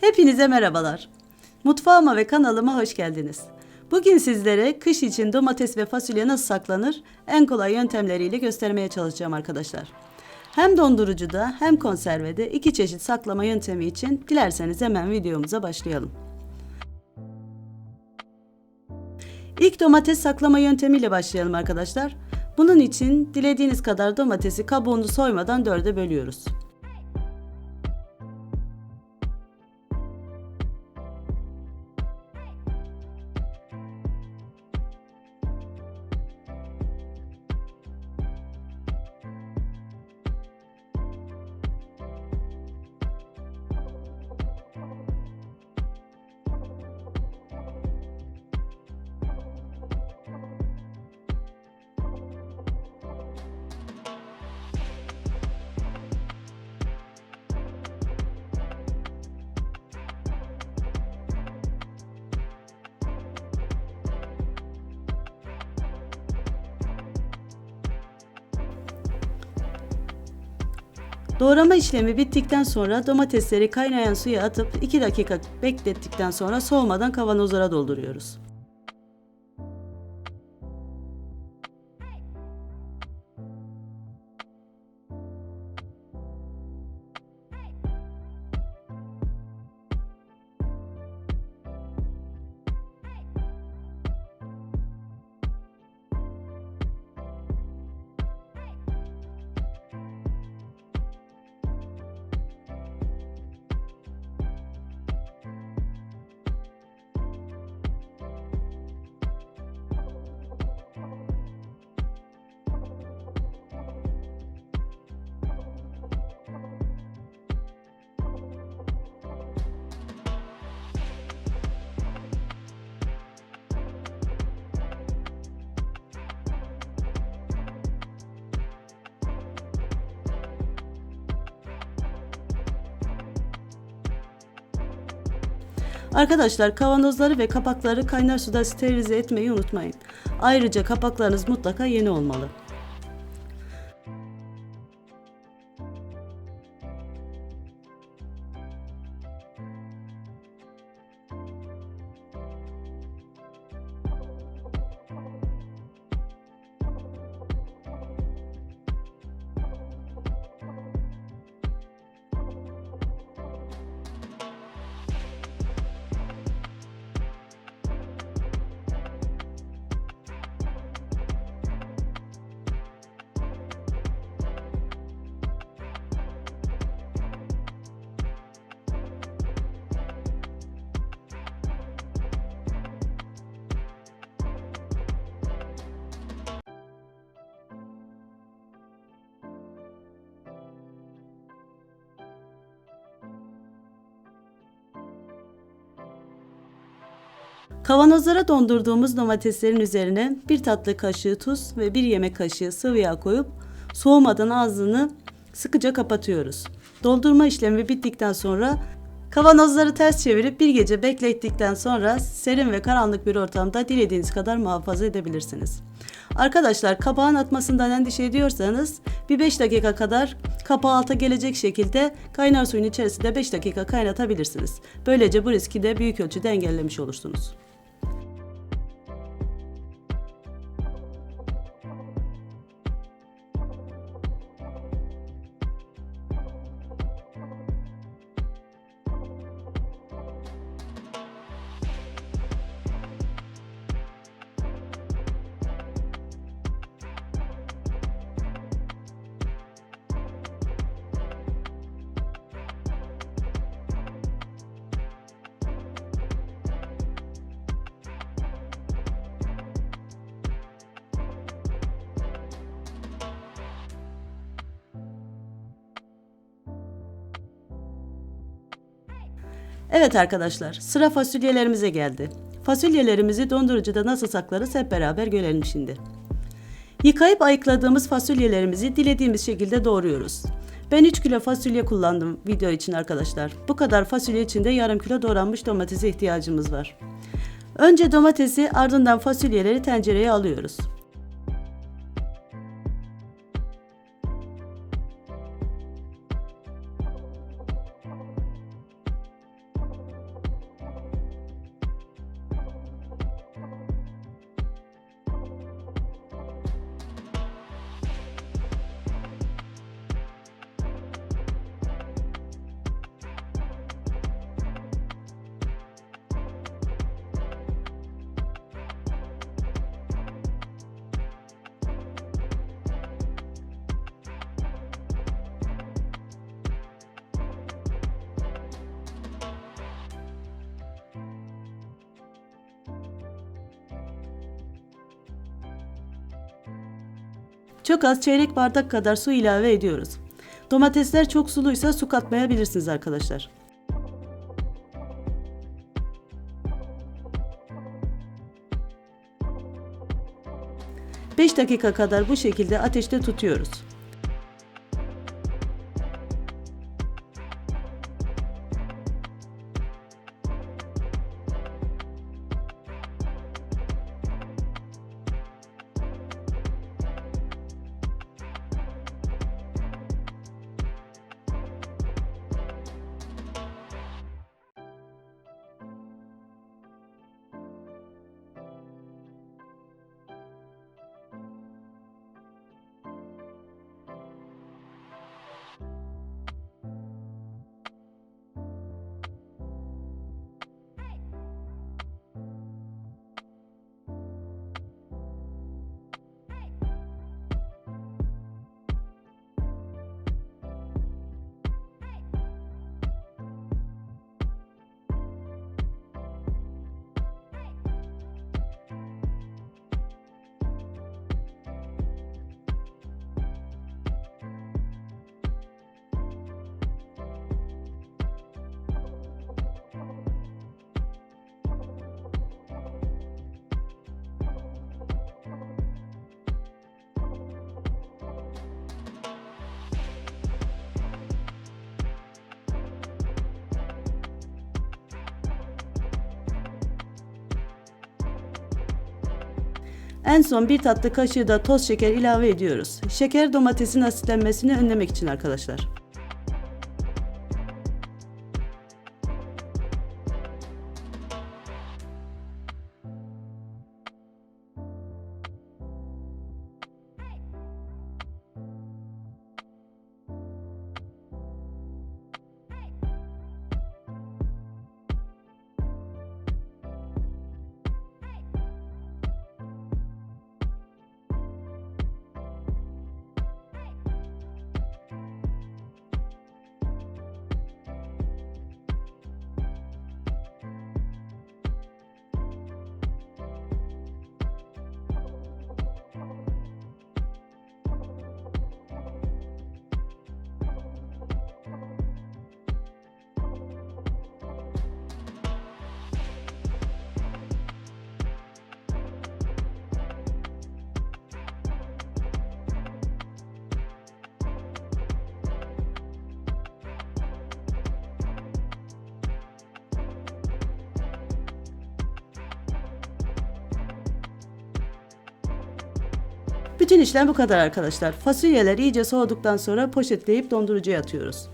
Hepinize merhabalar. Mutfağıma ve kanalıma hoş geldiniz. Bugün sizlere kış için domates ve fasulye nasıl saklanır en kolay yöntemleriyle göstermeye çalışacağım arkadaşlar. Hem dondurucuda hem konservede iki çeşit saklama yöntemi için dilerseniz hemen videomuza başlayalım. İlk domates saklama yöntemiyle başlayalım arkadaşlar. Bunun için dilediğiniz kadar domatesi kabuğunu soymadan dörde bölüyoruz. Doğrama işlemi bittikten sonra domatesleri kaynayan suya atıp 2 dakika beklettikten sonra soğumadan kavanozlara dolduruyoruz. Arkadaşlar kavanozları ve kapakları kaynar suda sterilize etmeyi unutmayın. Ayrıca kapaklarınız mutlaka yeni olmalı. Kavanozlara dondurduğumuz domateslerin üzerine bir tatlı kaşığı tuz ve bir yemek kaşığı sıvı yağ koyup soğumadan ağzını sıkıca kapatıyoruz. Doldurma işlemi bittikten sonra kavanozları ters çevirip bir gece beklettikten sonra serin ve karanlık bir ortamda dilediğiniz kadar muhafaza edebilirsiniz. Arkadaşlar kapağın atmasından endişe ediyorsanız bir 5 dakika kadar kapağı alta gelecek şekilde kaynar suyun içerisinde 5 dakika kaynatabilirsiniz. Böylece bu riski de büyük ölçüde engellemiş olursunuz. Evet arkadaşlar, sıra fasulyelerimize geldi. Fasulyelerimizi dondurucuda nasıl saklarız hep beraber görelim şimdi. Yıkayıp ayıkladığımız fasulyelerimizi dilediğimiz şekilde doğruyoruz. Ben 3 kilo fasulye kullandım video için arkadaşlar. Bu kadar fasulye için de yarım kilo doğranmış domatese ihtiyacımız var. Önce domatesi ardından fasulyeleri tencereye alıyoruz. Çok az çeyrek bardak kadar su ilave ediyoruz. Domatesler çok suluysa su katmayabilirsiniz arkadaşlar. 5 dakika kadar bu şekilde ateşte tutuyoruz. En son bir tatlı kaşığı da toz şeker ilave ediyoruz. Şeker domatesin asitlenmesini önlemek için arkadaşlar. Bütün işlem bu kadar arkadaşlar. Fasulyeler iyice soğuduktan sonra poşetleyip dondurucuya atıyoruz.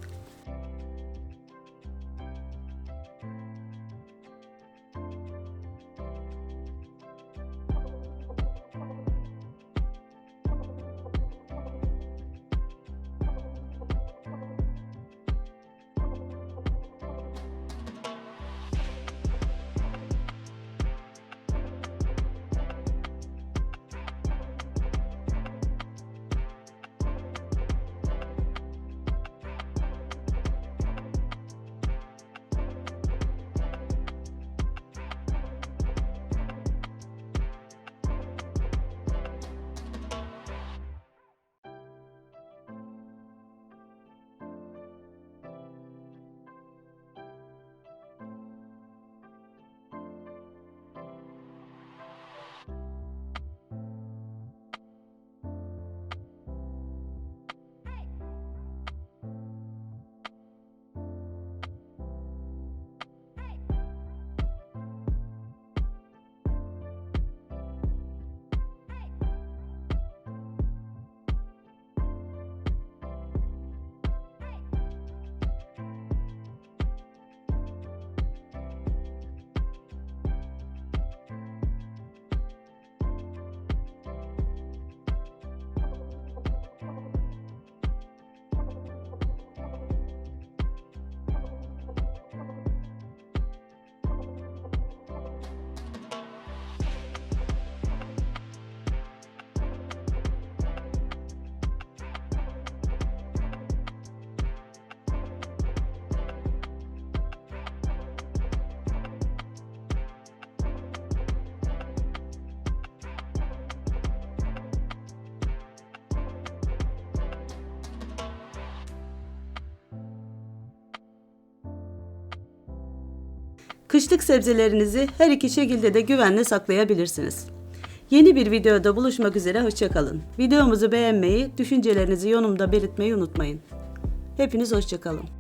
Kışlık sebzelerinizi her iki şekilde de güvenle saklayabilirsiniz. Yeni bir videoda buluşmak üzere hoşçakalın. Videomuzu beğenmeyi, düşüncelerinizi yorumda belirtmeyi unutmayın. Hepiniz hoşçakalın.